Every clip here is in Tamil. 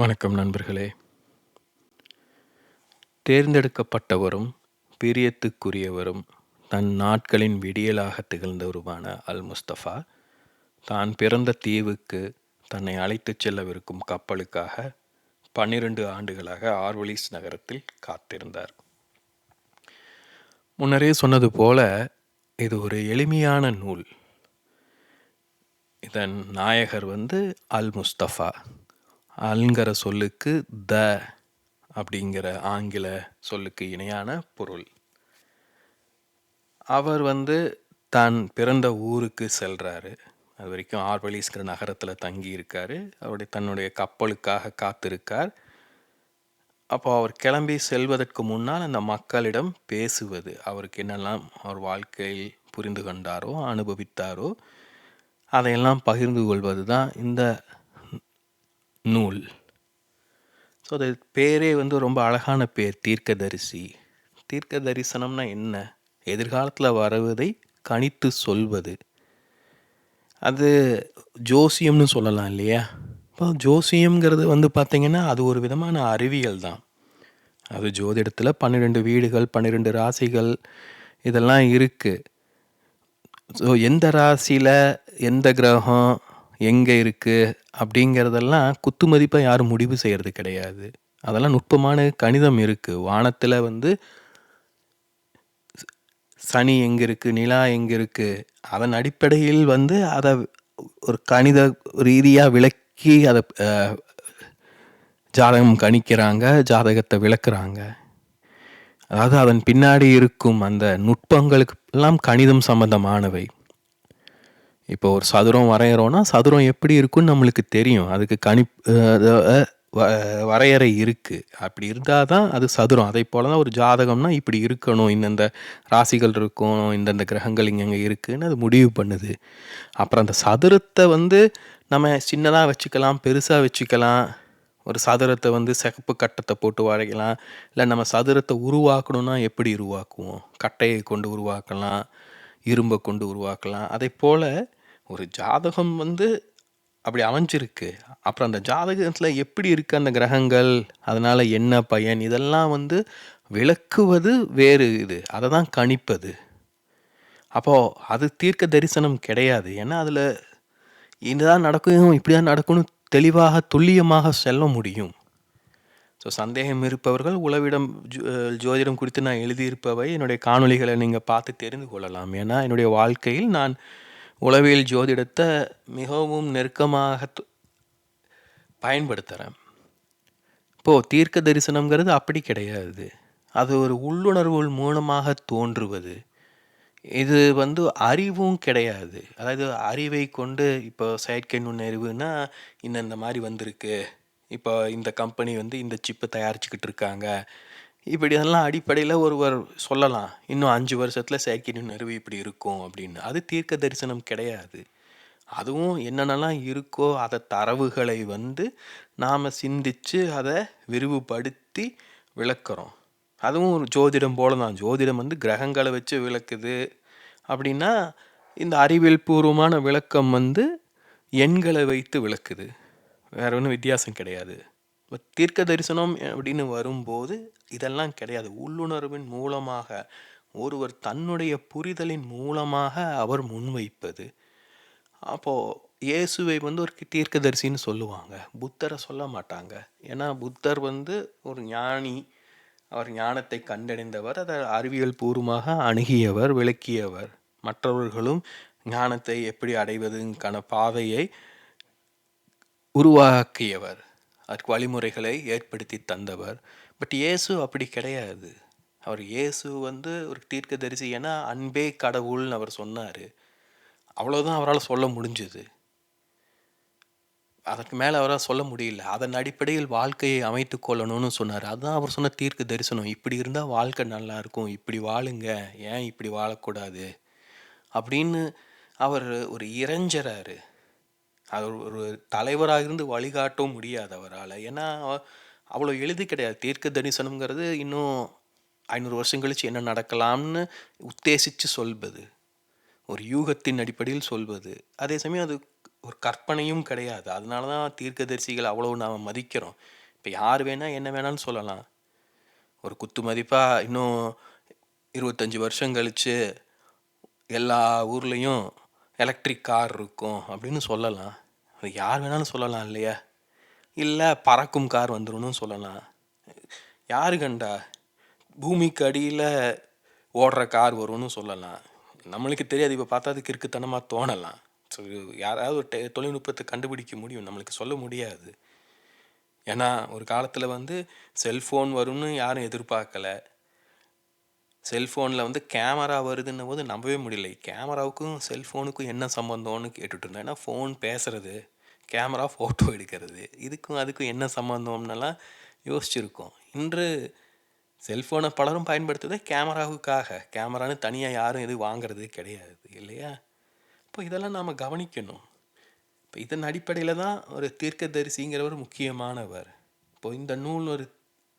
வணக்கம் நண்பர்களே. தேர்ந்தெடுக்கப்பட்டவரும் பிரியத்துக்குரியவரும் தன் நாட்களின் விடியலாக திகழ்ந்தவருமான அல் முஸ்தபா தான் பிறந்த தீவுக்கு தன்னை அழைத்துச் செல்லவிருக்கும் கப்பலுக்காக பன்னிரண்டு ஆண்டுகளாக ஆர்வலிஸ் நகரத்தில் காத்திருந்தார். முன்னரே சொன்னது போல இது ஒரு எளிமையான நூல். இதன் நாயகர் வந்து அல் முஸ்தஃபா அல்ங்கிற சொல்லுக்கு த அப்படிங்கிற ஆங்கில சொல்லுக்கு இணையான பொருள். அவர் வந்து தான் பிறந்த ஊருக்கு செல்கிறாரு அது வரைக்கும் ஆர்வலிஸ்கிற நகரத்தில் தங்கி இருக்கார் அவருடைய தன்னுடைய கப்பலுக்காக காத்திருக்கார். அப்போ அவர் கிளம்பி செல்வதற்கு முன்னால் அந்த மக்களிடம் பேசுவது அவருக்கு என்னெல்லாம் அவர் வாழ்க்கையில் புரிந்து கொண்டாரோ அனுபவித்தாரோ அதையெல்லாம் பகிர்ந்து கொள்வது தான் இந்த நூல். ஸோ அது பேரே வந்து ரொம்ப அழகான பேர் தீர்க்கதரிசி. தீர்க்க தரிசனம்னா என்ன? எதிர்காலத்தில் வருவதை கணித்து சொல்வது. அது ஜோசியம்னு சொல்லலாம் இல்லையா? இப்போ ஜோசியம்ங்கிறது வந்து பார்த்திங்கன்னா அது ஒரு விதமான அறிவியல் தான். அது ஜோதிடத்தில் பன்னிரெண்டு வீடுகள் பன்னிரெண்டு ராசிகள் இதெல்லாம் இருக்குது ஸோ எந்த ராசியில் எந்த கிரகம் எங்கே இருக்குது அப்படிங்கிறதெல்லாம் குத்து மதிப்பாக யாரும் முடிவு செய்கிறது கிடையாது. அதெல்லாம் நுட்பமான கணிதம் இருக்குது வானத்தில் வந்து சனி எங்கே இருக்குது நிலா எங்கே இருக்குது அதன் அடிப்படையில் வந்து அதை ஒரு கணித ரீதியாக விளக்கி அதை ஜாதகம் கணிக்கிறாங்க ஜாதகத்தை விளக்குறாங்க. அதாவது அதன் பின்னாடி இருக்கும் அந்த நுட்பங்களுக்கு எல்லாம் கணிதம் சம்பந்தமானவை. இப்போ ஒரு சதுரம் வரைகிறோன்னா சதுரம் எப்படி இருக்குன்னு நம்மளுக்கு தெரியும். அதுக்கு கணி வரையறை இருக்குது அப்படி இருந்தால் தான் அது சதுரம். அதே போல் தான் ஒரு ஜாதகம்னா இப்படி இருக்கணும். இந்தந்த ராசிகள் இருக்கும். இந்தந்த கிரகங்கள் இங்கே இருக்குதுன்னு அது முடிவு பண்ணுது. அப்புறம் அந்த சதுரத்தை வந்து நம்ம சின்னதாக வச்சுக்கலாம் பெருசாக வச்சுக்கலாம். ஒரு சதுரத்தை வந்து சிகப்பு கட்டத்தை போட்டு வரைக்கலாம் இல்லை நம்ம சதுரத்தை உருவாக்கணும்னா எப்படி உருவாக்குவோம்? கட்டையை கொண்டு உருவாக்கலாம். இரும்பை கொண்டு உருவாக்கலாம். அதே போல் ஒரு ஜாதகம் வந்து அப்படி அமைஞ்சிருக்கு. அப்புறம் அந்த ஜாதகத்தில் எப்படி இருக்குது அந்த கிரகங்கள்? அதனால் என்ன பயன்? இதெல்லாம் வந்து விளக்குவது வேறு இது. அதை தான் கணிப்பது. அப்போது அது தீர்க்க தரிசனம் கிடையாது. ஏன்னா அதில் இதுதான் நடக்கும் இப்படி தான் நடக்கும்னு தெளிவாக துல்லியமாக செல்ல முடியும். ஸோ சந்தேகம் இருப்பவர்கள் உளவிடம் ஜோதிடம் குறித்து நான் எழுதியிருப்பவை என்னுடைய காணொலிகளை நீங்கள் பார்த்து தெரிந்து கொள்ளலாம். ஏன்னா என்னுடைய வாழ்க்கையில் நான் உளவியல் ஜோதிடத்தை மிகவும் நெருக்கமாக பயன்படுத்துகிறேன் இப்போது தீர்க்க தரிசனங்கிறது அப்படி கிடையாது. அது ஒரு உள்ளுணர்வு மூலமாக தோன்றுவது. இது வந்து அறிவும் கிடையாது. அதாவது அறிவை கொண்டு இப்போ செயற்கை நுண்ணறிவுனா இந்த மாதிரி வந்திருக்கு. இப்போ இந்த கம்பெனி வந்து இந்த சிப்பை தயாரிச்சுக்கிட்டு இருக்காங்க. இப்படி அதெல்லாம் அடிப்படையில் ஒருவர் சொல்லலாம். இன்னும் அஞ்சு வருஷத்தில் செயற்கை நிறுவி இப்படி இருக்கும் அப்படின்னு. அது தீர்க்க தரிசனம் கிடையாது. அதுவும் என்னென்னலாம் இருக்கோ அதை தரவுகளை வந்து நாம் சிந்தித்து அதை விரிவுபடுத்தி விளக்குறோம். அதுவும் ஒரு ஜோதிடம் போல தான் ஜோதிடம் வந்து கிரகங்களை வச்சு விளக்குது அப்படின்னா இந்த அறிவியல் பூர்வமான விளக்கம் வந்து எண்களை வைத்து விளக்குது. வேற ஒன்றும் வித்தியாசம் கிடையாது. தீர்க்க தரிசனம் அப்படின்னு வரும்போது இதெல்லாம் கிடையாது. உள்ளுணர்வின் மூலமாக ஒருவர் தன்னுடைய புரிதலின் மூலமாக அவர் முன்வைப்பது அப்போது இயேசுவை வந்து ஒரு தீர்க்கதரிசின்னு சொல்லுவாங்க. புத்தரை சொல்ல மாட்டாங்க. ஏன்னா புத்தர் வந்து ஒரு ஞானி. அவர் ஞானத்தை கண்டடைந்தவர். அதை அறிவியல் பூர்வமாக அணுகியவர் விளக்கியவர். மற்றவர்களும் ஞானத்தை எப்படி அடைவதுக்கான பாதையை உருவாக்கியவர். அதற்கு வழிமுறைகளை ஏற்படுத்தி தந்தவர். பட் இயேசு அப்படி கிடையாது. அவர் இயேசு வந்து ஒரு தீர்க்க தரிசி ஏன்னா அன்பே கடவுள்னு அவர் சொன்னார். அவ்வளோதான் அவரால் சொல்ல முடிஞ்சுது. அதற்கு மேலே அவரால் சொல்ல முடியல. அதன் அடிப்படையில் வாழ்க்கையை அமைத்து கொள்ளணும்னு சொன்னார். அதுதான் அவர் சொன்ன தீர்க்க தரிசனம் இப்படி இருந்தால் வாழ்க்கை நல்லாயிருக்கும் இப்படி வாழுங்க. ஏன் இப்படி வாழக்கூடாது? அப்படின்னு அவர் ஒரு இறைஞ்சராரு அவர் ஒரு தலைவராக இருந்து வழிகாட்டவும் முடியாது அவரால். ஏன்னா அவ்வளோ எளிது கிடையாது. தீர்க்க தரிசனம்ங்கிறது இன்னும் ஐநூறு வருஷம் கழித்து என்ன நடக்கலாம்னு உத்தேசித்து சொல்வது. ஒரு யூகத்தின் அடிப்படையில் சொல்வது. அதே சமயம் அது ஒரு கற்பனையும் கிடையாது. அதனால தான் தீர்க்கதரிசிகள் அவ்வளோ நாம் மதிக்கிறோம். இப்போ யார் வேணால் என்ன வேணாலும் சொல்லலாம். ஒரு குத்து மதிப்பாக இன்னும் இருபத்தஞ்சி வருஷம் கழித்து எல்லா ஊர்லேயும் எலக்ட்ரிக் கார் இருக்கும் அப்படின்னு சொல்லலாம். அது யார் வேணாலும் சொல்லலாம் இல்லையா? இல்லை பறக்கும் கார் வந்துடும் சொல்லலாம். யாரு கண்டா? பூமிக்கு அடியில் ஓடுற கார் வரும்னு சொல்லலாம். நம்மளுக்கு தெரியாது இப்போ பார்த்தா அதுக்கு இருக்குத்தனமாக தோணலாம். ஸோ யாராவது ஒரு டெ தொழில்நுட்பத்தை கண்டுபிடிக்க முடியும். நம்மளுக்கு சொல்ல முடியாது. ஏன்னா ஒரு காலத்தில் வந்து செல்ஃபோன் வரும்னு யாரும் எதிர்பார்க்கலை. செல்ஃபோனில் வந்து கேமரா வருதுன்னும் போது நம்பவே முடியல. கேமராவுக்கும் செல்ஃபோனுக்கும் என்ன சம்மந்தம்னு கேட்டுட்டு இருந்தேன். ஏன்னா ஃபோன் பேசுகிறது கேமரா ஃபோட்டோ எடுக்கிறது. இதுக்கும் அதுக்கும் என்ன சம்மந்தம்னெல்லாம் யோசிச்சுருக்கோம். இன்று செல்ஃபோனை பலரும் பயன்படுத்துவதே கேமராவுக்காக கேமரான்னு தனியாக யாரும் எதுவும் வாங்கிறது கிடையாது இல்லையா? இப்போ இதெல்லாம் நாம் கவனிக்கணும். இப்போ இதன் அடிப்படையில் தான் ஒரு தீர்க்கதரிசிங்கிறவர் முக்கியமானவர். இப்போ இந்த நூல் ஒரு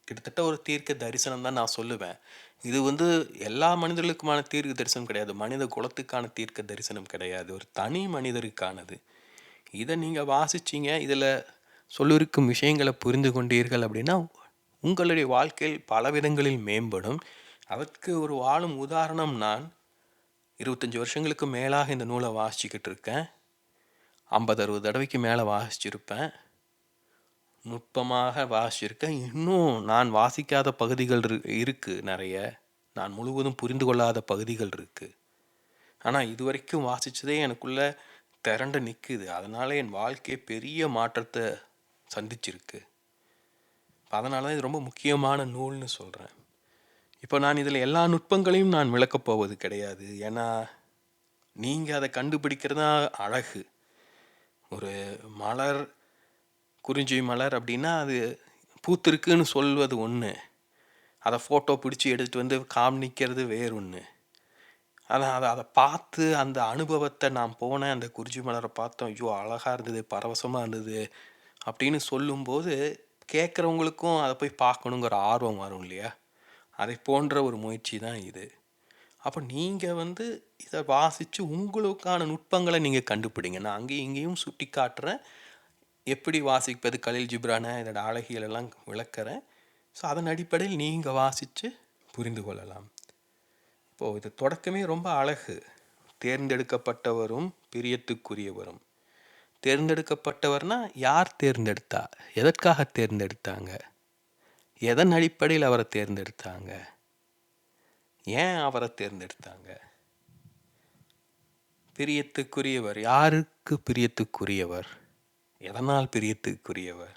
கிட்டத்தட்ட ஒரு தீர்க்க தரிசனம் தான் நான் சொல்லுவேன். இது வந்து எல்லா மனிதர்களுக்குமான தீர்க்க தரிசனம் கிடையாது. மனித குலத்துக்கான தீர்க்க தரிசனம் கிடையாது. ஒரு தனி மனிதருக்கானது. இதை நீங்கள் வாசிச்சிங்க இதில் சொல்லிருக்கும் விஷயங்களை புரிந்து கொண்டீர்கள் அப்படின்னா உங்களுடைய வாழ்க்கையில் பல விதங்களில் மேம்படும். அதற்கு ஒரு வாழும் உதாரணம் நான் இருபத்தஞ்சி வருஷங்களுக்கு மேலாக இந்த நூலை வாசிச்சுக்கிட்டு இருக்கேன். ஐம்பது அறுபது தடவைக்கு மேலே வாசிச்சிருப்பேன். நுட்பமாக வாசிச்சிருக்கேன். இன்னும் நான் வாசிக்காத பகுதிகள் இருக்குது நிறைய. நான் முழுவதும் புரிந்து கொள்ளாத பகுதிகள் இருக்குது ஆனால் இது வரைக்கும் வாசித்ததே எனக்குள்ளே திரண்டு நிற்குது அதனால் என் வாழ்க்கை பெரிய மாற்றத்தை சந்திச்சிருக்கு. அதனால தான் இது ரொம்ப முக்கியமான நூல்னு சொல்கிறேன் இப்போ நான் இதில் எல்லா நுட்பங்களையும் நான் விளக்கப் போவது கிடையாது. ஏன்னா நீங்கள் அதை கண்டுபிடிக்கிறது தான் அழகு. ஒரு மலர் குறிஞ்சி மலர் அப்படின்னா அது பூத்திருக்குன்னு சொல்வது ஒன்று அதை ஃபோட்டோ பிடிச்சி எடுத்துகிட்டு வந்து காமிக்கிறது வேறு ஒன்று அதை அதை அதை பார்த்து அந்த அனுபவத்தை நான் போனேன் அந்த குறிஞ்சி மலரை பார்த்தோம். ஐயோ அழகாக இருந்தது பரவசமாக இருந்தது அப்படின்னு சொல்லும்போது கேட்குறவங்களுக்கும் அதை போய் பார்க்கணுங்கிற ஆர்வம் வரும் இல்லையா? அதை போன்ற ஒரு முயற்சி தான் இது. அப்போ நீங்கள் வந்து இதை வாசித்து உங்களுக்கான நுட்பங்களை நீங்கள் கண்டுபிடிங்க. நான் அங்கேயும் இங்கேயும் சுட்டி காட்டுறேன் எப்படி வாசிப்பது கலில் ஜிப்ரான இதோட அழகியலெல்லாம் விளக்குறேன். ஸோ அதன் அடிப்படையில் நீங்கள் வாசித்து புரிந்து கொள்ளலாம். இப்போது இது தொடக்கமே ரொம்ப அழகு. தேர்ந்தெடுக்கப்பட்டவரும் பிரியத்துக்குரியவரும். தேர்ந்தெடுக்கப்பட்டவர்னா யார் தேர்ந்தெடுத்தா? எதற்காக தேர்ந்தெடுத்தாங்க? எதன் அடிப்படையில் அவரை தேர்ந்தெடுத்தாங்க? ஏன் அவரை தேர்ந்தெடுத்தாங்க? பிரியத்துக்குரியவர். யாருக்கு பிரியத்துக்குரியவர்? எதனால் பிரியத்துக்குரியவர்?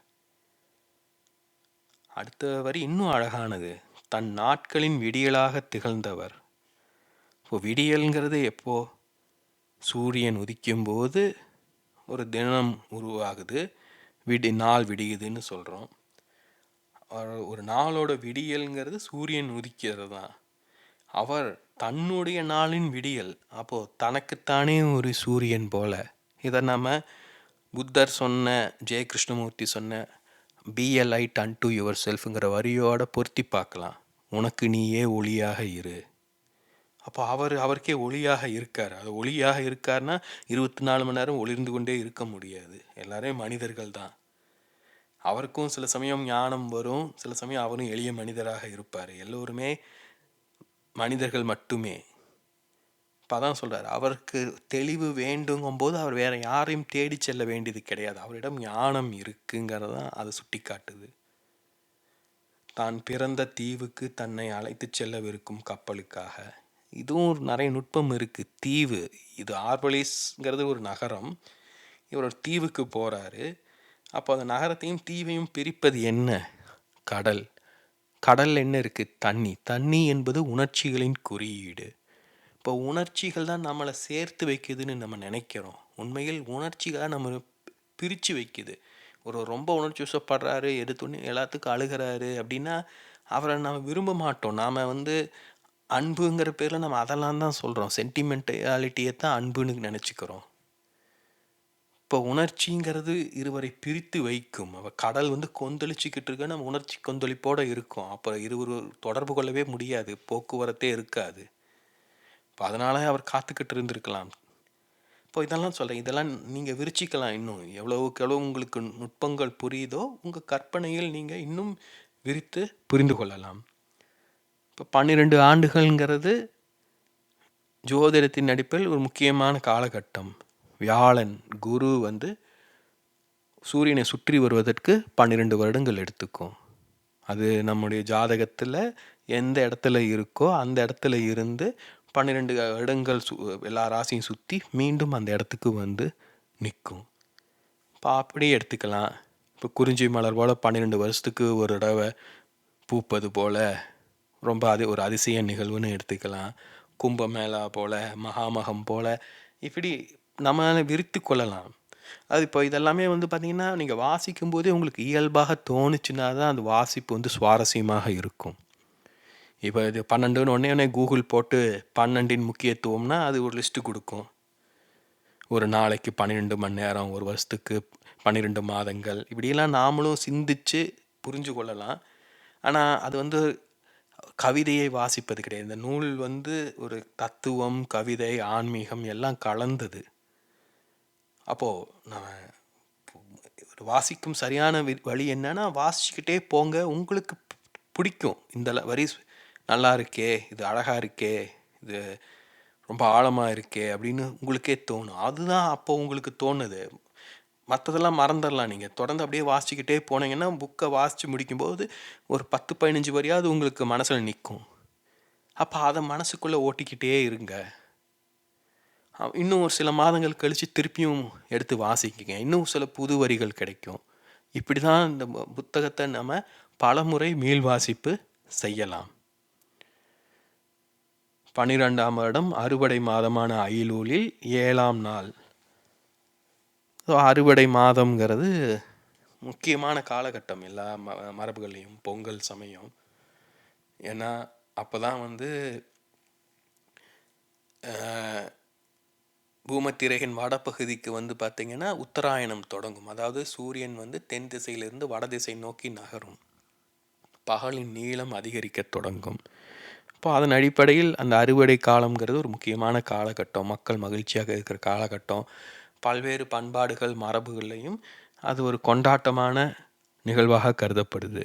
அடுத்த வரி இன்னும் அழகானது. தன் நாட்களின் விடியலாக திகழ்ந்தவர். இப்போ விடியல்ங்கிறது எப்போ? சூரியன் உதிக்கும்போது ஒரு தினம் உருவாகுது. விடி நாள் விடியுதுன்னு சொல்கிறோம் ஒரு நாளோட விடியல்ங்கிறது சூரியன் உதிக்கிறது தான் அவர் தன்னுடைய நாளின் விடியல். அப்போது தனக்குத்தானே ஒரு சூரியன் போல. இதை நம்ம புத்தர் சொன்ன ஜெய கிருஷ்ணமூர்த்தி சொன்ன be a light light unto your செல்ஃபுங்கிற வரியோட பொருத்தி பார்க்கலாம். உனக்கு நீயே ஒளியாக இரு. அப்போ அவர் அவருக்கே ஒளியாக இருக்கார். அது ஒளியாக இருக்கார்னா இருபத்தி நாலு மணி நேரம் ஒளிர்ந்து கொண்டே இருக்க முடியாது. எல்லாரும் மனிதர்கள் தான். அவருக்கும் சில சமயம் ஞானம் வரும். சில சமயம் அவரும் எளிய மனிதராக இருப்பார். எல்லோருமே மனிதர்கள் மட்டுமே. இப்போ அதான் சொல்கிறார் அவருக்கு தெளிவு வேண்டுங்கும் போது அவர் வேற யாரையும் தேடி செல்ல வேண்டியது கிடையாது. அவரிடம் ஞானம் இருக்குங்கிறதான் அதை சுட்டி காட்டுது தான் பிறந்த தீவுக்கு தன்னை அழைத்து செல்லவிருக்கும் கப்பலுக்காக. இதுவும் நிறைய நுட்பம் இருக்குது தீவு. இது ஆர்பலிஸ்ங்கிறது ஒரு நகரம். இவர் ஒரு தீவுக்கு போகிறாரு அப்போ அந்த நகரத்தையும் தீவையும் பிரிப்பது என்ன? கடல். கடல் என்ன இருக்குது தண்ணி. தண்ணி என்பது உணர்ச்சிகளின் குறியீடு. இப்போ உணர்ச்சிகள் தான் நம்மளை சேர்த்து வைக்குதுன்னு நம்ம நினைக்கிறோம். உண்மையில் உணர்ச்சிகளாக நம்ம பிரித்து வைக்குது. ஒரு ரொம்ப உணர்ச்சி வசப்படுறாரு எடுத்தோன்னே எல்லாத்துக்கும் அழுகிறாரு அப்படின்னா அவரை நம்ம விரும்ப மாட்டோம். நாம் வந்து அன்புங்கிற பேரில் நம்ம அதெல்லாம் தான் சொல்கிறோம் சென்டிமெண்டாலிட்டியை தான் அன்புன்னு நினச்சிக்கிறோம். இப்போ உணர்ச்சிங்கிறது இருவரை பிரித்து வைக்கும். அவள் கடல் வந்து கொந்தளிச்சிக்கிட்டு இருக்க நம்ம உணர்ச்சி கொந்தளிப்போடு இருக்கும். அப்போ இருவர் தொடர்பு கொள்ளவே முடியாது போக்குவரத்தே இருக்காது. இப்போ அதனால அவர் காத்துக்கிட்டு இருந்திருக்கலாம். இப்போ இதெல்லாம் சொல்கிறேன் இதெல்லாம் நீங்கள் விரிச்சிக்கலாம் இன்னும். எவ்வளவுக்கு எவ்வளோ உங்களுக்கு நுட்பங்கள் புரியுதோ உங்கள் கற்பனையில் நீங்கள் இன்னும் விரித்து புரிந்து கொள்ளலாம். இப்போ பன்னிரெண்டு ஆண்டுகள்ங்கிறது ஜோதிடத்தின் அடிப்பில் ஒரு முக்கியமான காலகட்டம். வியாழன் குரு வந்து சூரியனை சுற்றி வருவதற்கு பன்னிரெண்டு வருடங்கள் எடுத்துக்கும். அது நம்முடைய ஜாதகத்தில் எந்த இடத்துல இருக்கோ அந்த இடத்துல இருந்து பன்னிரெண்டு வருடங்கள் சு எல்லா ராசியும் சுற்றி மீண்டும் அந்த இடத்துக்கு வந்து நிற்கும். இப்போ அப்படியே எடுத்துக்கலாம். இப்போ குறிஞ்சி மலர் போல் பன்னிரெண்டு வருஷத்துக்கு ஒரு தடவை பூப்பது போல் ரொம்ப அது ஒரு அதிசய நிகழ்வுன்னு எடுத்துக்கலாம். கும்பமேளா போல் மகாமகம் போல் இப்படி நம்ம விரித்து கொள்ளலாம். அது இப்போ இதெல்லாமே வந்து பார்த்திங்கன்னா நீங்கள் வாசிக்கும் போதே உங்களுக்கு இயல்பாக தோணுச்சுன்னா தான் அந்த வாசிப்பு வந்து சுவாரஸ்யமாக இருக்கும். இப்போ இது பன்னெண்டுன்னு உடனே உடனே கூகுள் போட்டு பன்னெண்டின் முக்கியத்துவம்னா அது ஒரு லிஸ்ட்டு கொடுக்கும். ஒரு நாளைக்கு பன்னிரெண்டு மணி நேரம் ஒரு வருஷத்துக்கு பன்னிரெண்டு மாதங்கள் இப்படியெல்லாம் நாமளும் சிந்திச்சு புரிஞ்சு கொள்ளலாம். ஆனால் அது வந்து கவிதையை வாசிப்பது கிடையாது. இந்த நூல் வந்து ஒரு தத்துவம் கவிதை ஆன்மீகம் எல்லாம் கலந்தது. அப்போது நான் வாசிக்கும் சரியான வழி என்னன்னா வாசிச்சுக்கிட்டே போங்க. உங்களுக்கு பிடிக்கும். இந்த வரி நல்லா இருக்கே இது அழகாக இருக்கே இது ரொம்ப ஆழமாக இருக்கே அப்படின்னு உங்களுக்கே தோணும். அதுதான் அப்போ உங்களுக்கு தோணுது. மற்றதெல்லாம் மறந்துடலாம் நீங்கள் தொடர்ந்து அப்படியே வாசிச்சுக்கிட்டே போனீங்கன்னா புக்கை வாசித்து முடிக்கும்போது ஒரு பத்து பதினஞ்சு வரையாவது உங்களுக்கு மனசில் நிற்கும் அப்போ அதை மனசுக்குள்ளே ஓட்டிக்கிட்டே இருங்க. இன்னும் ஒரு சில மாதங்கள் கழித்து திருப்பியும் எடுத்து வாசிக்குங்க. இன்னும் சில புது வரிகள் கிடைக்கும். இப்படி தான் இந்த புத்தகத்தை நம்ம பலமுறை மீள் வாசிப்பு செய்யலாம். பனிரெண்டாம் வருடம் அறுவடை மாதமான அயிலூலில் ஏழாம் நாள். ஸோ அறுவடை மாதங்கிறது முக்கியமான காலகட்டம் எல்லா ம மரபுகள்லேயும் பொங்கல் சமயம். ஏன்னா அப்போ தான் வந்து பூமத்திரையின் வடப்பகுதிக்கு வந்து பார்த்திங்கன்னா உத்தராயணம் தொடங்கும். அதாவது சூரியன் வந்து தென் திசையிலிருந்து வட திசை நோக்கி நகரும். பகலின் நீளம் அதிகரிக்க தொடங்கும். இப்போ அதன் அடிப்படையில் அந்த அறுவடை காலங்கிறது ஒரு முக்கியமான காலகட்டம். மக்கள் மகிழ்ச்சியாக இருக்கிற காலகட்டம். பல்வேறு பண்பாடுகள் மரபுகள்லையும் அது ஒரு கொண்டாட்டமான நிகழ்வாக கருதப்படுது.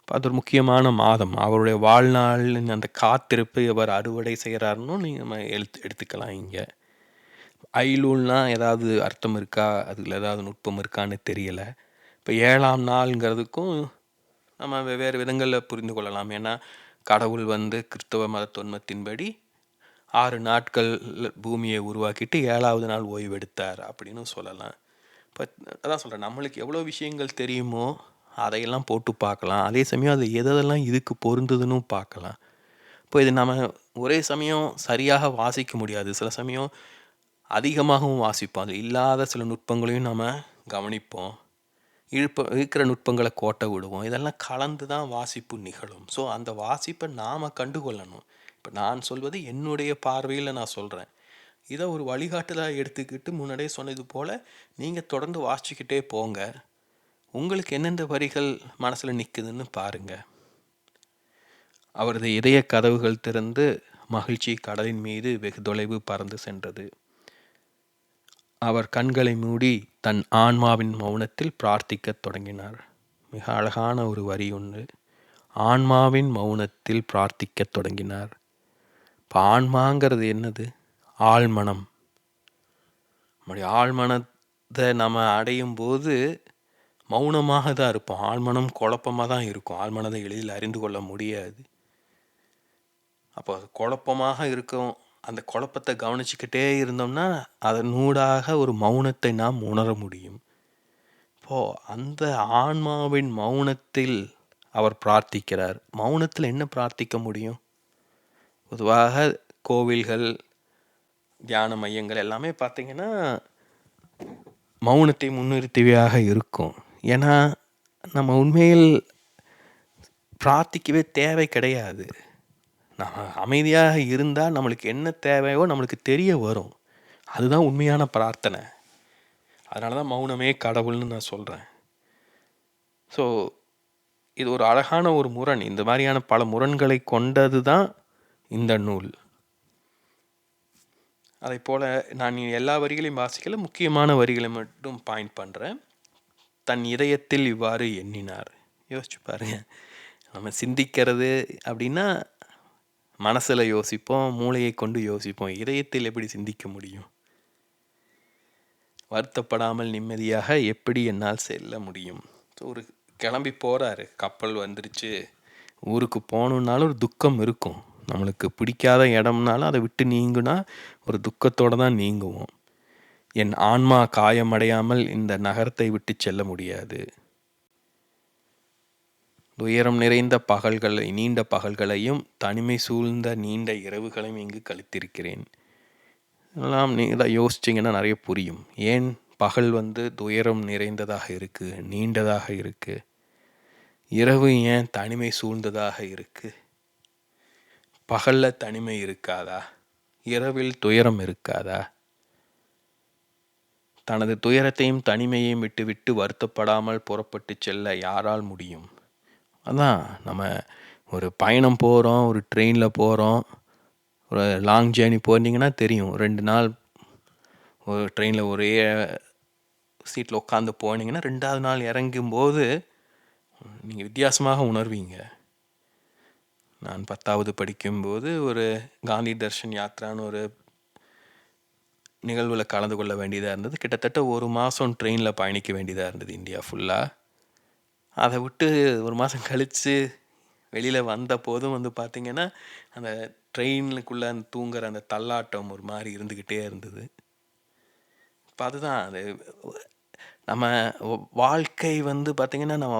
இப்போ அது ஒரு முக்கியமான மாதம். அவருடைய வாழ்நாளின் அந்த காத்திருப்பு அவர் அறுவடை செய்கிறாருன்னு நீங்கள் நம்ம எழுத்து எடுத்துக்கலாம் இங்கே. ஐலூல்னால் ஏதாவது அர்த்தம் இருக்கா? அதில் ஏதாவது நுட்பம் இருக்கான்னு தெரியலை. இப்போ ஏழாம் நாளுங்கிறதுக்கும் நம்ம வெவ்வேறு விதங்களில் புரிந்து கொள்ளலாம். ஏன்னா கடவுள் வந்து கிறிஸ்தவ மத தொன்மத்தின்படி ஆறு நாட்கள் பூமியை உருவாக்கிட்டு ஏழாவது நாள் ஓய்வெடுத்தார் அப்படின்னு சொல்லலாம். இப்போ அதான் சொல்கிறேன் நம்மளுக்கு எவ்வளோ விஷயங்கள் தெரியுமோ அதையெல்லாம் போட்டு பார்க்கலாம். அதே சமயம் அது எதெல்லாம் இதுக்கு பொருந்ததுன்னு பார்க்கலாம். இப்போ இது நம்ம ஒரே சமயம் சரியாக வாசிக்க முடியாது. சில சமயம் அதிகமாகவும் வாசிப்போம். அது இல்லாத சில நுட்பங்களையும் நம்ம கவனிப்போம். இழுப்ப இருக்கிற நுட்பங்களை கோட்டை விடுவோம். இதெல்லாம் கலந்து தான் வாசிப்பு நிகழும். ஸோ அந்த வாசிப்பை நாம் கண்டுகொள்ளணும். இப்போ நான் சொல்வது என்னுடைய பார்வையில் நான் சொல்கிறேன் இதை ஒரு வழிகாட்டுதலாக எடுத்துக்கிட்டு முன்னாடியே சொன்னது போல் நீங்கள் தொடர்ந்து வாசிச்சுக்கிட்டே போங்க. உங்களுக்கு எந்தெந்த வரிகள் மனசில் நிற்குதுன்னு பாருங்கள் அவரது இதய கதவுகள் திறந்து மகிழ்ச்சி கடலின் மீது வெகு தொலைவு பறந்து சென்றது. அவர் கண்களை மூடி தன் ஆன்மாவின் மௌனத்தில் பிரார்த்திக்கத் தொடங்கினார். மிக அழகான ஒரு வரி ஒன்று ஆன்மாவின் மௌனத்தில் பிரார்த்திக்கத் தொடங்கினார். இப்போ ஆன்மாங்கிறது என்னது? ஆழ்மனம். நம்முடைய ஆழ்மனத்தை நம்ம அடையும் போது மௌனமாக தான் இருப்போம். ஆழ்மனம் குழப்பமாக தான் இருக்கும். ஆழ்மனதை எளிதில் அறிந்து கொள்ள முடியாது. அப்போ குழப்பமாக இருக்கும். அந்த குழப்பத்தை கவனிச்சுக்கிட்டே இருந்தோம்னா அதன் ஒரு மௌனத்தை நாம் உணர முடியும். இப்போது அந்த ஆன்மாவின் மௌனத்தில் அவர் பிரார்த்திக்கிறார். மௌனத்தில் என்ன பிரார்த்திக்க முடியும்? பொதுவாக கோவில்கள் தியான மையங்கள் எல்லாமே பார்த்திங்கன்னா மௌனத்தை முன்னிறுத்தவையாக இருக்கும். ஏன்னா நம்ம உண்மையில் பிரார்த்திக்கவே தேவை கிடையாது. நம்ம அமைதியாக இருந்தால் நம்மளுக்கு என்ன தேவையோ நம்மளுக்கு தெரிய வரும். அதுதான் உண்மையான பிரார்த்தனை. அதனால தான் மௌனமே கடவுள்னு நான் சொல்கிறேன் ஸோ இது ஒரு அழகான ஒரு முரண். இந்த மாதிரியான பல முரண்களை கொண்டது தான் இந்த நூல். அதைப் போல நான் எல்லா வரிகளையும் வாசிக்கல முக்கியமான வரிகளை மட்டும் பாயிண்ட் பண்ணுறேன் தன் இதயத்தில் இவ்வாறு எண்ணினார். யோசிச்சு பாருங்க. நம்ம சிந்திக்கிறது அப்படின்னா மனசில் யோசிப்போம் மூளையை கொண்டு யோசிப்போம். இதயத்தில் எப்படி சிந்திக்க முடியும்? வருத்தப்படாமல் நிம்மதியாக எப்படி என்னால் செல்ல முடியும்? ஸோ ஒரு கிளம்பி போகிறாரு கப்பல் வந்துருச்சு. ஊருக்கு போகணுன்னாலும் ஒரு துக்கம் இருக்கும். நம்மளுக்கு பிடிக்காத இடம்னாலும் அதை விட்டு நீங்குனா ஒரு துக்கத்தோடு தான் நீங்குவோம். என் ஆன்மா காயமடையாமல் இந்த நகரத்தை விட்டு செல்ல முடியாது. துயரம் நிறைந்த பகல்களை நீண்ட பகல்களையும் தனிமை சூழ்ந்த நீண்ட இரவுகளையும் இங்கு கழித்திருக்கிறேன். எல்லாம் நீங்கள் யோசிச்சிங்கன்னா நிறைய புரியும். ஏன் பகல் வந்து துயரம் நிறைந்ததாக இருக்குது நீண்டதாக இருக்குது இரவு ஏன் தனிமை சூழ்ந்ததாக இருக்குது பகலில் தனிமை இருக்காதா? இரவில் துயரம் இருக்காதா? தனது துயரத்தையும் தனிமையையும் விட்டுவிட்டு வருத்தப்படாமல் புறப்பட்டு செல்ல யாரால் முடியும்? அதான் நம்ம ஒரு பயணம் போகிறோம் ஒரு ட்ரெயினில் போகிறோம் ஒரு லாங் ஜேர்னி போனீங்கன்னா தெரியும். ரெண்டு நாள் ஒரு ட்ரெயினில் ஒரே சீட்டில் உட்காந்து போனீங்கன்னா ரெண்டாவது நாள் இறங்கும்போது நீங்கள் வித்தியாசமாக உணர்வீங்க. நான் பத்தாவது படிக்கும்போது ஒரு காந்தி தர்ஷன் யாத்ரான்னு ஒரு நிகழ்வில் கலந்து கொள்ள வேண்டியதாக இருந்தது. கிட்டத்தட்ட ஒரு மாதம் ட்ரெயினில் பயணிக்க வேண்டியதாக இருந்தது இந்தியா ஃபுல்லாக அதை விட்டு ஒரு மாதம் கழித்து வெளியில் வந்த போதும் வந்து பார்த்திங்கன்னா அந்த ட்ரெயினுக்குள்ளே அந்த தூங்குற அந்த தள்ளாட்டம் ஒரு மாதிரி இருந்துக்கிட்டே இருந்தது. இப்போ அதுதான் அது நம்ம வாழ்க்கை வந்து பார்த்திங்கன்னா நம்ம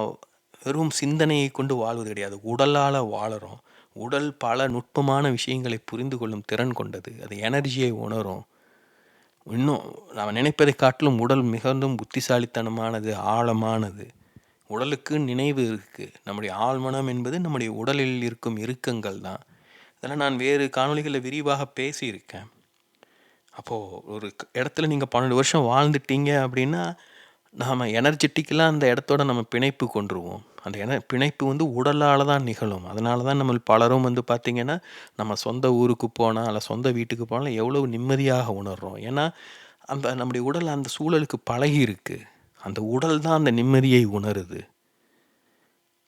வெறும் சிந்தனையை கொண்டு வாழ்வது கிடையாது. உடலால் வாழறோம். உடல் பல நுட்பமான விஷயங்களை புரிந்து கொள்ளும் திறன் கொண்டது. அது எனர்ஜியை உணரும். இன்னும் நாம் நினைப்பதை காட்டிலும் உடல் மிகவும் புத்திசாலித்தனமானது ஆழமானது. உடலுக்கு நினைவு இருக்குது நம்முடைய ஆழ்மனம் என்பது நம்முடைய உடலில் இருக்கும் இறுக்கங்கள் தான். இதெல்லாம் நான் வேறு காணொலிகளில் விரிவாக பேசியிருக்கேன். அப்போது ஒரு இடத்துல நீங்கள் பன்னெண்டு வருஷம் வாழ்ந்துட்டீங்க அப்படின்னா நாம் எனர்ஜெட்டிக்கெலாம் அந்த இடத்தோட நம்ம பிணைப்பு கொண்டுருவோம். அந்த என பிணைப்பு வந்து உடலால் தான் நிகழும். அதனால தான் நம்ம பலரும் வந்து பார்த்திங்கன்னா நம்ம சொந்த ஊருக்கு போனால் அல்ல சொந்த வீட்டுக்கு போனால் எவ்வளோ நிம்மதியாக உணர்கிறோம் ஏன்னா அந்த நம்முடைய உடல் அந்த சூழலுக்கு பழகி இருக்குது அந்த உடல் தான் அந்த நிம்மதியை உணருது.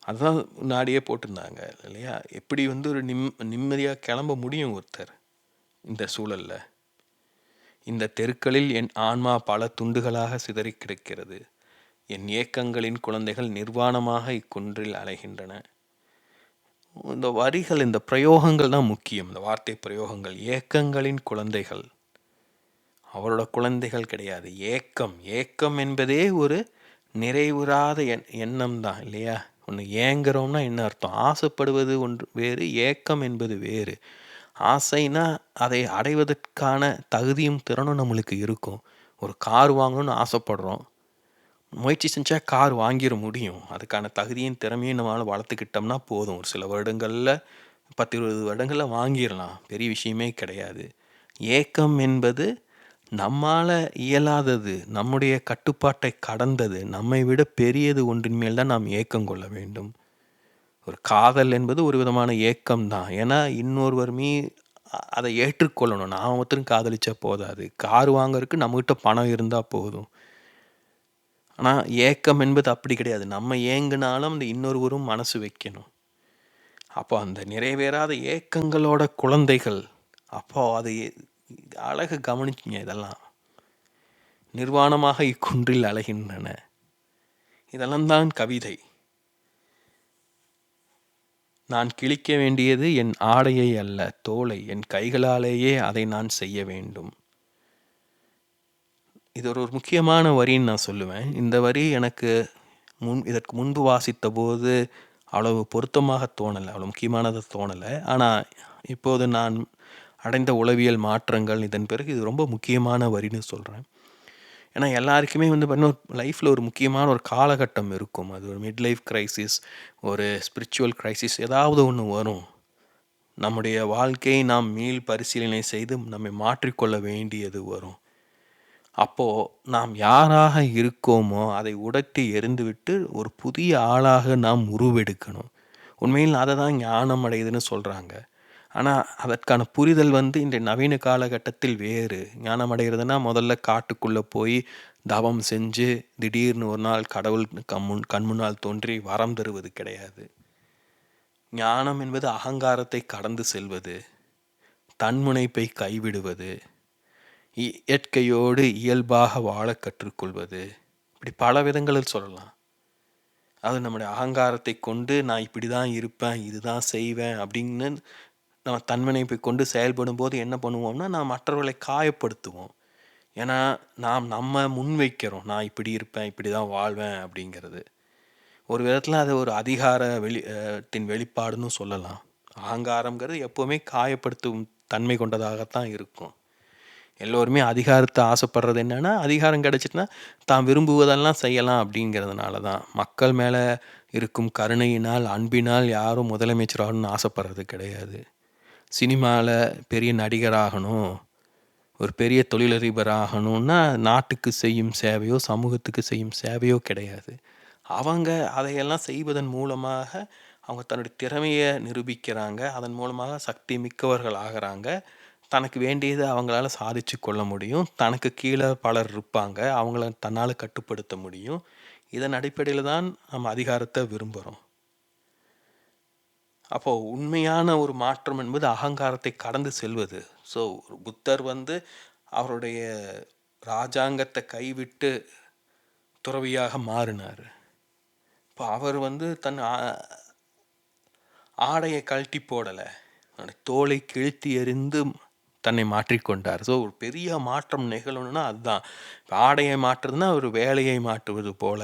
அதுதான் முன்னாடியே போட்டிருந்தாங்க இல்லையா? எப்படி வந்து ஒரு நிம் நிம்மதியாக கிளம்ப முடியும் ஒருத்தர் இந்த சூழலில்? இந்த தெருக்களில் என் ஆன்மா பல துண்டுகளாக சிதறி கிடக்கிறது. என் ஏக்கங்களின் குழந்தைகள் நிர்வாணமாக இக்குன்றில் அலைகின்றன. இந்த வரிகள் இந்த பிரயோகங்கள் தான் முக்கியம். இந்த வார்த்தை பிரயோகங்கள். ஏக்கங்களின் குழந்தைகள். அவரோட குழந்தைகள் கிடையாது. ஏக்கம். ஏக்கம் என்பதே ஒரு நிறைவுறாத எண் எண்ணம் தான் இல்லையா? ஒன்று ஏங்குறோம்னா என்ன அர்த்தம்? ஆசைப்படுவது ஒன்று வேறு ஏக்கம் என்பது வேறு. ஆசைனா அதை அடைவதற்கான தகுதியும் திறனும் நம்மளுக்கு இருக்கும். ஒரு கார் வாங்கணும்னு ஆசைப்படுறோம். முயற்சி செஞ்சால் கார் வாங்கிட முடியும். அதுக்கான தகுதியும் திறமையும் நம்மளால் வளர்த்துக்கிட்டோம்னா போதும். ஒரு சில வருடங்களில் பத்து இருபது வருடங்களில் வாங்கிடலாம். பெரிய விஷயமே கிடையாது. ஏக்கம் என்பது நம்மால் இயலாதது நம்முடைய கட்டுப்பாட்டை கடந்தது நம்மை விட பெரியது ஒன்றின் மேல் தான் நாம் ஏக்கம் கொள்ள வேண்டும். ஒரு காதல் என்பது ஒரு விதமான ஏக்கம் தான். ஏன்னா இன்னொருவர் மீ அதை ஏற்றுக்கொள்ளணும். நான் ஒருத்தரும் காதலிச்சா போதாது. கார் வாங்கறதுக்கு நம்மகிட்ட பணம் இருந்தால் போதும். ஆனால் ஏக்கம் என்பது அப்படி கிடையாது. நம்ம ஏங்கினாலும் அந்த இன்னொருவரும் மனசு வைக்கணும். அப்போ அந்த நிறைவேறாத ஏக்கங்களோட குழந்தைகள் அப்போ அது அழகு கவனிச்சிங்க இதெல்லாம். நிர்வாணமாக இக்குன்றில் அழகின்றன இதெல்லாம் தான் கவிதை. நான் கிழிக்க வேண்டியது என் ஆடையை அல்ல தோலை என் கைகளாலேயே அதை நான் செய்ய வேண்டும். இது ஒரு முக்கியமான வரின்னு நான் சொல்லுவேன். இந்த வரி எனக்கு முன் இதற்கு முன்பு வாசித்த போது அவ்வளவு பொருத்தமாக தோணலை அவ்வளோ முக்கியமானது தோணலை. ஆனால் இப்போது நான் அடைந்த உளவியல் மாற்றங்கள் இதன் பிறகு இது ரொம்ப முக்கியமான வரின்னு சொல்கிறேன் ஏன்னா எல்லாருக்குமே வந்து பார்த்தீங்கன்னா லைஃப்பில் ஒரு முக்கியமான ஒரு காலகட்டம் இருக்கும். அது ஒரு மிட் லைஃப் க்ரைசிஸ் ஒரு ஸ்பிரிச்சுவல் க்ரைசிஸ் ஏதாவது ஒன்று வரும். நம்முடைய வாழ்க்கையை நாம் மீள் பரிசீலனை செய்து நம்மை மாற்றிக்கொள்ள வேண்டியது வரும். அப்போது நாம் யாராக இருக்கோமோ அதை உடட்டி எரிந்துவிட்டு ஒரு புதிய ஆளாக நாம் உருவெடுக்கணும் உண்மையில் அதை தான் ஞானம் அடையுதுன்னு சொல்கிறாங்க ஆனால் அதற்கான புரிதல் வந்து இன்றைய நவீன காலகட்டத்தில் வேறு. ஞானம் அடைகிறதுனா முதல்ல காட்டுக்குள்ளே போய் தவம் செஞ்சு, திடீர்னு ஒரு நாள் கடவுள் கம்முன் கண் முன்னால் தோன்றி வரம் தருவது கிடையாது. ஞானம் என்பது அகங்காரத்தை கடந்து செல்வது, தன்முனைப்பை கைவிடுவது, இயற்கையோடு இயல்பாக வாழ கற்றுக்கொள்வது. இப்படி பல விதங்களில் சொல்லலாம். அது நம்முடைய அகங்காரத்தை கொண்டு நான் இப்படி தான் இருப்பேன், இதுதான் செய்வேன் அப்படின்னு நம்ம தன்முனைப்பை கொண்டு செயல்படும் போது என்ன பண்ணுவோம்னா, நாம் மற்றவர்களை காயப்படுத்துவோம். ஏன்னா, நாம் நம்ம முன்வைக்கிறோம். நான் இப்படி இருப்பேன், இப்படி தான் வாழ்வேன் அப்படிங்கிறது. ஒரு விதத்தில் அது ஒரு அதிகார வெளி தின் வெளிப்பாடுன்னு சொல்லலாம். அகங்காரங்கிறது எப்போவுமே காயப்படுத்தும் தன்மை கொண்டதாகத்தான் இருக்கும். எல்லோருமே அதிகாரத்தை ஆசைப்படுறது என்னென்னா அதிகாரம் கிடச்சிட்டுனா தான் விரும்புவதெல்லாம் செய்யலாம் அப்படிங்கிறதுனால தான். மக்கள் மேலே இருக்கும் கருணையினால், அன்பினால் யாரும் முதலமைச்சர் ஆகணும்னு ஆசைப்படுறது கிடையாது. சினிமாவில் பெரிய நடிகராகணும், ஒரு பெரிய தொழிலதிபர் ஆகணும்னா நாட்டுக்கு செய்யும் சேவையோ, சமூகத்துக்கு செய்யும் சேவையோ கிடையாது. அவங்க அதையெல்லாம் செய்வதன் மூலமாக அவங்க தன்னுடைய திறமையை நிரூபிக்கிறாங்க. அதன் மூலமாக சக்தி மிக்கவர்கள் ஆகிறாங்க தனக்கு வேண்டியதை அவங்களால சாதிச்சு கொள்ள முடியும். தனக்கு கீழே பலர் இருப்பாங்க. அவங்கள தன்னால் கட்டுப்படுத்த முடியும். இதன் அடிப்படையில் தான் நம்ம அதிகாரத்தை விரும்புகிறோம். அப்போது உண்மையான ஒரு மாற்றம் என்பது அகங்காரத்தை கடந்து செல்வது. ஸோ புத்தர் வந்து அவருடைய ராஜாங்கத்தை கைவிட்டு துறவியாக மாறினார். இப்போ அவர் வந்து தன் ஆ- ஆடையை கழட்டி போடலை தோலை கிழித்து எறிந்து தன்னை மாற்றிக்கொண்டார். ஸோ ஒரு பெரிய மாற்றம் நிகழணும்னா அதுதான். ஆடையை மாற்றுறதுன்னா ஒரு வேலையை மாற்றுவது போல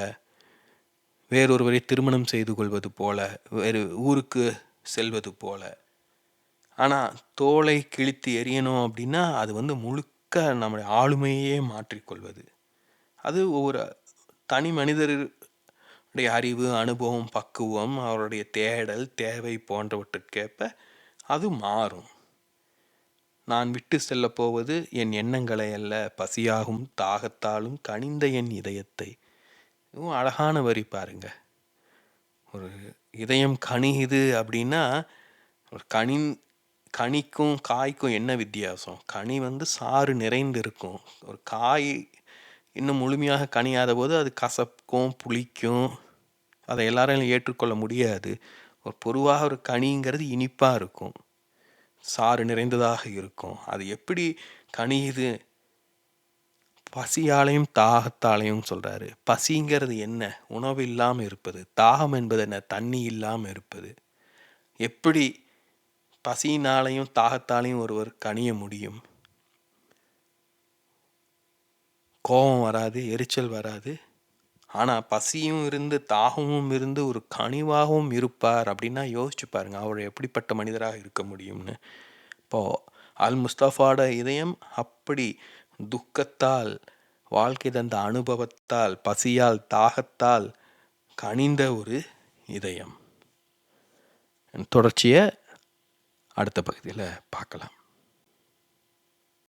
வேறொருவரை திருமணம் செய்து கொள்வது போல வேறு ஊருக்கு செல்வது போல. ஆனால் தோலை கிழித்து எரியணும் அப்படின்னா அது வந்து முழுக்க நம்முடைய ஆளுமையே மாற்றிக்கொள்வது. அது ஒவ்வொரு தனி மனிதருடைய அறிவு அனுபவம் பக்குவம் அவருடைய தேடல் தேவை போன்றவற்றுக்கேற்ப அது மாறும். நான் விட்டு செல்லப் போவது என் எண்ணங்களை அல்ல பசியாகும் தாகத்தாலும் கனிந்த என் இதயத்தை. இதுவும் அழகான வரி பாருங்க. ஒரு இதயம் கனியுது அப்படின்னா ஒரு கனி கனிக்கும் காய்க்கும் என்ன வித்தியாசம்? கனி வந்து சாறு நிறைந்து இருக்கும் ஒரு காய் இன்னும் முழுமையாக கனியாத போது அது கசக்கும் புளிக்கும். அதை எல்லாராலும் ஏற்றுக்கொள்ள முடியாது. ஒரு பொதுவாக ஒரு கனிங்கிறது இனிப்பாக இருக்கும். சாறு நிறைந்ததாக இருக்கும். அது எப்படி கனியுது? பசியாலையும் தாகத்தாலையும் சொல்கிறாரு பசிங்கிறது என்ன? உணவு இல்லாமல் இருப்பது. தாகம் என்பது என்ன? தண்ணி இல்லாமல் இருப்பது. எப்படி பசியினாலையும் தாகத்தாலையும் ஒருவர் கனிய முடியும்? கோபம் வராது எரிச்சல் வராது. ஆனால் பசியும் இருந்து தாகமும் இருந்து ஒரு கனிவாகவும் இருப்பார் அப்படின்னா யோசிச்சு பாருங்க அவர் எப்படிப்பட்ட மனிதராக இருக்க முடியும்னு. இப்போது அல் முஸ்தஃபாட இதயம் அப்படி துக்கத்தால் வாழ்க்கை தந்த அனுபவத்தால் பசியால் தாகத்தால் கனிந்த ஒரு இதயம். தொடர்ச்சியை அடுத்த பகுதியில் பார்க்கலாம்.